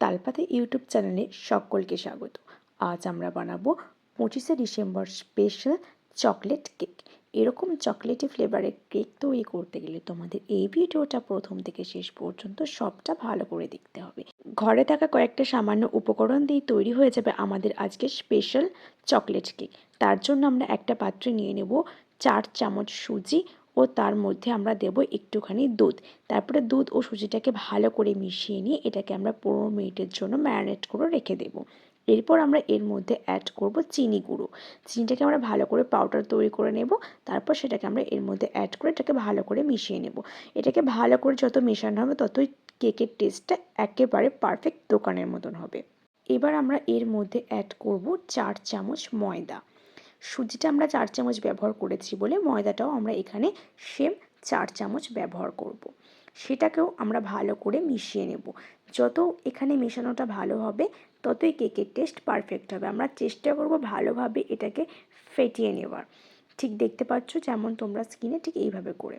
তালপাতা YouTube চ্যানেলে সকলকে স্বাগত। আজ আমরা বানাবো পঁচিশে ডিসেম্বর স্পেশাল চকলেট কেক এরকম চকলেটি ফ্লেভারের কেক তৈরি করতে গেলে তোমাদের এই ভিডিওটা প্রথম থেকে শেষ পর্যন্ত সবটা ভালো করে দেখতে হবে। ঘরে থাকা কয়েকটা সামান্য উপকরণ দিয়ে তৈরি হয়ে যাবে আমাদের আজকে স্পেশাল চকলেট কেক তার জন্য আমরা একটা পাত্রে নিয়ে নেব চার চামচ সুজি ও তার মধ্যে আমরা দেব একটুখানি দুধ। তারপরে দুধ ও সুজিটাকে ভালো করে মিশিয়ে নিয়ে এটাকে আমরা পনেরো মিনিটের জন্য ম্যারিনেট করে রেখে দেবো। এরপর আমরা এর মধ্যে অ্যাড করব চিনি গুঁড়ো। চিনিটাকে আমরা ভালো করে পাউডার তৈরি করে নেব। তারপর সেটাকে আমরা এর মধ্যে অ্যাড করে এটাকে ভালো করে মিশিয়ে নেব। এটাকে ভালো করে যত মেশানো হবে ততই কেকের টেস্টটা একেবারে পারফেক্ট দোকানের মতন হবে। এবার আমরা এর মধ্যে অ্যাড করব চার চামচ ময়দা। সুজিটা আমরা চার চামচ ব্যবহার করেছি বলে ময়দাটাও আমরা এখানে সেম চার চামচ ব্যবহার করব। সেটাকেও আমরা ভালো করে মিশিয়ে নেব। যত এখানে মেশানোটা ভালো হবে, ততই কেকের টেস্ট পারফেক্ট হবে। আমরা চেষ্টা করব ভালোভাবে এটাকে ফেটিয়ে নেওয়ার। ঠিক দেখতে পাচ্ছ যেমন তোমরা স্কিনে ঠিক এইভাবে করে।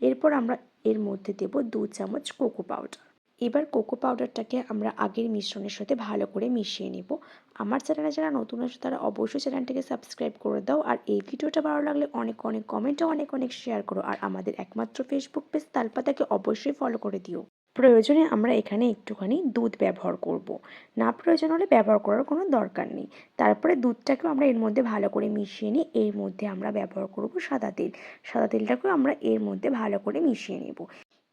এরপর আমরা এর মধ্যে দেব দু চামচ কোকো পাউডার এবার কোকো পাউডারটাকে আমরা আগের মিশ্রণের সাথে ভালো করে মিশিয়ে নেব। আমার চ্যানেলে যারা নতুন আছে, তারা অবশ্যই চ্যানেলটিকে সাবস্ক্রাইব করে দাও। আর এই ভিডিওটা ভালো লাগলে অনেক অনেক কমেন্টও অনেক অনেক শেয়ার করো। আর আমাদের একমাত্র ফেসবুক পেজ তালপাতাকে অবশ্যই ফলো করে দিও। প্রয়োজনে আমরা এখানে একটুখানি দুধ ব্যবহার করব। না প্রয়োজন হলে ব্যবহার করার কোনো দরকার নেই। তারপরে দুধটাকেও আমরা এর মধ্যে ভালো করে মিশিয়ে নিই এর মধ্যে আমরা ব্যবহার করব সাদা তেল। সাদা তেলটাকেও আমরা এর মধ্যে ভালো করে মিশিয়ে নেব।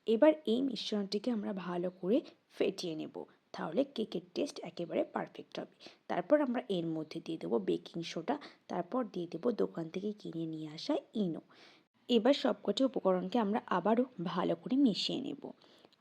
এবার এই মিশ্রণটিকে আমরা ভালো করে ফেটিয়ে নেব। তাহলে কেকের টেস্ট একেবারে পারফেক্ট হবে। তারপর আমরা এর মধ্যে দিয়ে দেবো বেকিং সোডা তারপর দিয়ে দেবো দোকান থেকে কিনে নিয়ে আসা ইনো। এবার সবকটি উপকরণকে আমরা আবারও ভালো করে মিশিয়ে নেব।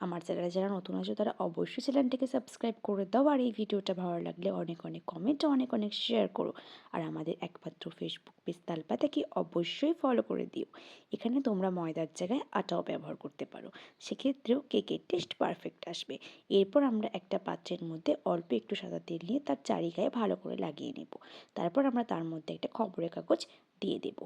আমার চ্যানেলে যারা নতুন আছে, তারা অবশ্যই চ্যানেলটিকে সাবস্ক্রাইব করে দাও আর এই ভিডিওটা ভালো লাগলে অনেক অনেক কমেন্ট অনেক অনেক শেয়ার করো। আর আমাদের একমাত্র ফেসবুক পেজ তালপাতাকে অবশ্যই ফলো করে দিও। এখানে তোমরা ময়দার জায়গায় আটাও ব্যবহার করতে পারো। সেক্ষেত্রেও কেকের টেস্ট পারফেক্ট আসবে। এরপর আমরা একটা পাত্রের মধ্যে অল্প একটু সাদা তেল নিয়ে তার চারিগায়ে ভালো করে লাগিয়ে নেব। তারপর আমরা তার মধ্যে একটা খবরের কাগজ দিয়ে দেব।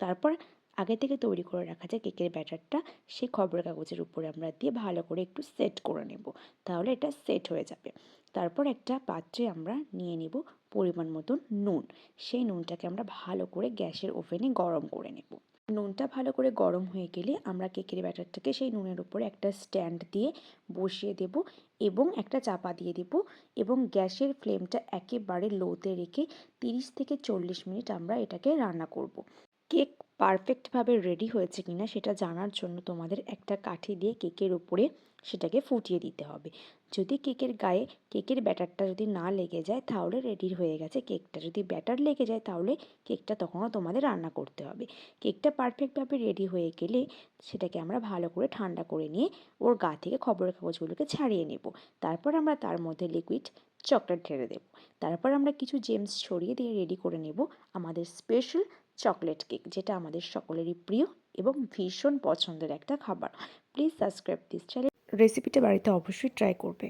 তারপর আগে থেকে তৈরি করে রাখা যায় কেকের ব্যাটারটা, সেই খবরের কাগজের উপরে আমরা দিয়ে ভালো করে একটু সেট করে নেব। তাহলে এটা সেট হয়ে যাবে। তারপর একটা পাত্রে আমরা নিয়ে নেব পরিমাণ মতন নুন। সেই নুনটাকে আমরা ভালো করে গ্যাসের ওভেনে গরম করে নেব। নুনটা ভালো করে গরম হয়ে গেলে আমরা কেকের ব্যাটারটাকে সেই নুনের উপরে একটা স্ট্যান্ড দিয়ে বসিয়ে দেব এবং একটা চাপা দিয়ে দেব এবং গ্যাসের ফ্লেমটা একেবারে লোতে রেখে তিরিশ থেকে চল্লিশ মিনিট আমরা এটাকে রান্না করব। কেক পারফেক্টভাবে রেডি হয়েছে কিনা সেটা জানার জন্য তোমাদের একটা কাঠি দিয়ে কেকের উপরে সেটাকে ফুটিয়ে দিতে হবে। যদি কেকের গায়ে, কেকের ব্যাটারটা যদি না লেগে যায় তাহলে রেডি হয়ে গেছে কেকটা। যদি ব্যাটার লেগে যায় তাহলে কেকটা তখনও তোমাদের রান্না করতে হবে। কেকটা পারফেক্টভাবে রেডি হয়ে গেলে সেটাকে আমরা ভালো করে ঠান্ডা করে নিয়ে ওর গা থেকে খবরের কাগজগুলোকে ছাড়িয়ে নেব। তারপর আমরা তার মধ্যে লিকুইড চকলেট ঢেলে দেবো। তারপর আমরা কিছু জেমস ছড়িয়ে দিয়ে রেডি করে নেব। আমাদের স্পেশাল চকলেট কেক, যেটা আমাদের সকলেরই প্রিয় এবং ভীষণ পছন্দের একটা খাবার। প্লিজ সাবস্ক্রাইব দিস চ্যানেল রেসিপিটা বাড়িতে অবশ্যই ট্রাই করবে।